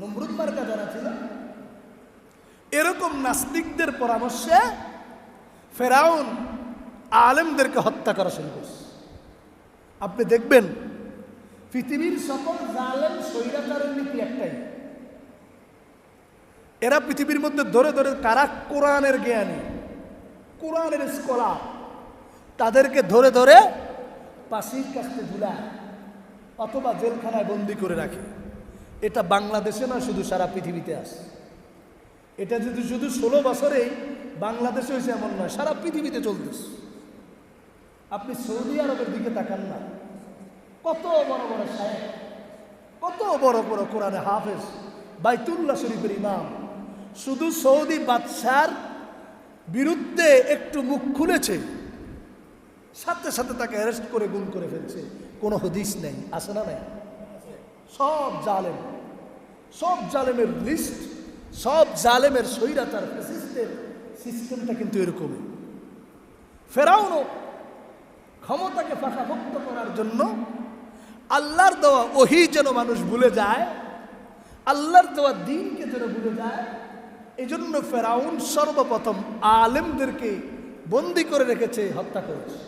নমরুদ মার্কা যারা ছিল, এরকম নাস্তিকদের পরামর্শে ফেরাউন আলেমদেরকে হত্যা করা শুরু করছে। আপনি দেখবেন, পৃথিবীর সকল জালেম স্বৈরাচারের নীতি একটাই। এরা পৃথিবীর মধ্যে ধরে ধরে কারা কোরআনের জ্ঞানী, কোরআনের স্কলার। তাদেরকে ধরে ধরে পাশির কাছে ঝুলায় অথবা জেলখানায় বন্দি করে রাখে। এটা বাংলাদেশে না, শুধু সারা পৃথিবীতে আছে। এটা যদি শুধু ষোলো বছরেই বাংলাদেশে হয়েছে এমন নয়, সারা পৃথিবীতে চলতেছে। আপনি সৌদি আরবের দিকে তাকান না। কত বড় বড় সাহেব কত বড় বড় কোরআনে হাফেজ, বাইতুল্লাহ শরীফের ইমাম। শুধু সৌদি বাদশার বিরুদ্ধে একটু মুখ খুলেছে, সাথে সাথে তাকে অ্যারেস্ট করে, গুম করে ফেলছে। কোনো হদিস নেই আসে না নাই? সব জালেম, সব জালেমের লিস্ট সব জালেমের স্বৈরাচার ফ্যাসিস্টের সিস্টেমটা কিন্তু এরকমই। ফেরাউনও ক্ষমতাকে ফাঁকাভুক্ত করার জন্য আল্লাহর দেওয়া ওহি যেন মানুষ ভুলে যায়, আল্লাহর দেওয়া দিনকে যেন ভুলে যায় এই জন্য ফেরাউন সর্বপ্রথম আলেমদেরকে বন্দি করে রেখেছে, হত্যা করেছে।